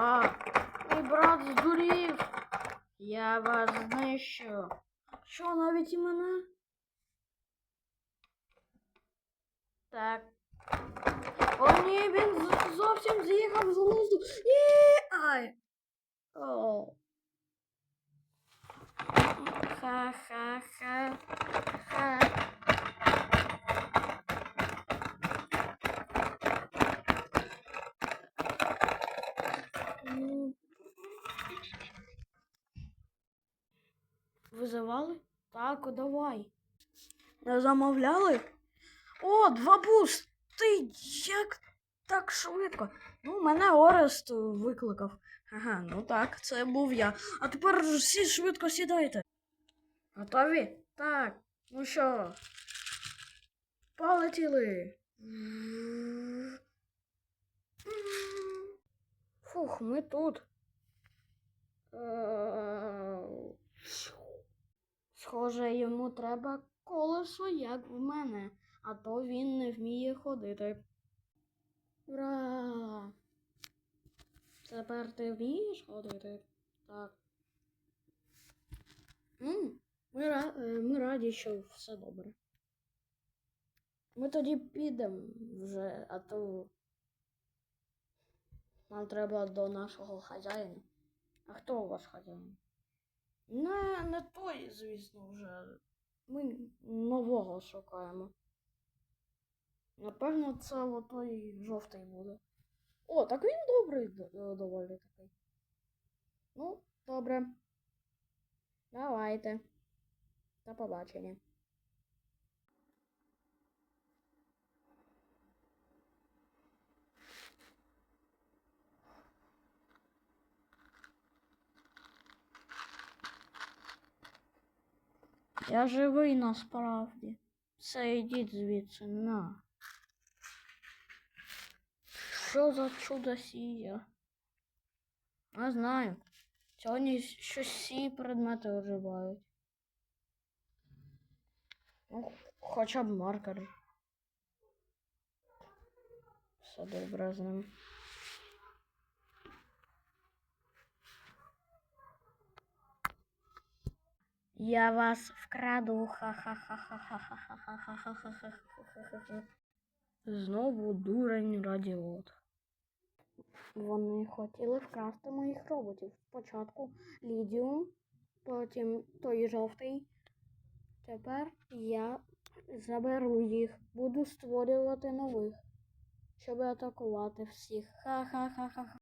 А, мій брат здурів. Я вас знищу. Що навіть і мене? Так. О, ні, він з- зовсім з'їхав з глузду. Ні! Ай. О. Ха-ха-ха. Визивали? Так, давай. Замовляли? О, два буст! Ти як так швидко? Ну, мене Орест викликав. Ага, ну так, це був я. А тепер всі швидко сідайте. Готові? Так. Ну що? Полетіли. Фух, ми тут. Схоже, йому треба колесо, як в мене, а то він не вміє ходити. Ура! Тепер ти вмієш ходити? Так. Ми, е, ми раді, що все добре. Ми тоді підемо вже, а то нам треба до нашого хазяїна. А хто у вас хазяїн? Не, не той, звісно, вже. Ми нового шукаємо. Напевно, це отой жовтий буде. О, так він добрий доволі такий. Ну, добре. Давайте. До побачення. Я живий насправді. Все йдіть звідси на. Що за чудо сія? Не знаю. Сьогодні щось всі предмети оживають. Ну, хоча б маркер. Все добре з ним. Я вас вкраду. Ха-ха-ха-ха-ха-ха-ха-ха-ха-ха-ха-ха-ха. Знову дурень радіот. Вони хотіли вкрасти моїх роботів. Спочатку Лідіум, потім той жовтий. Тепер я заберу їх, буду створювати нових, щоб атакувати всіх. Ха-ха-ха-ха.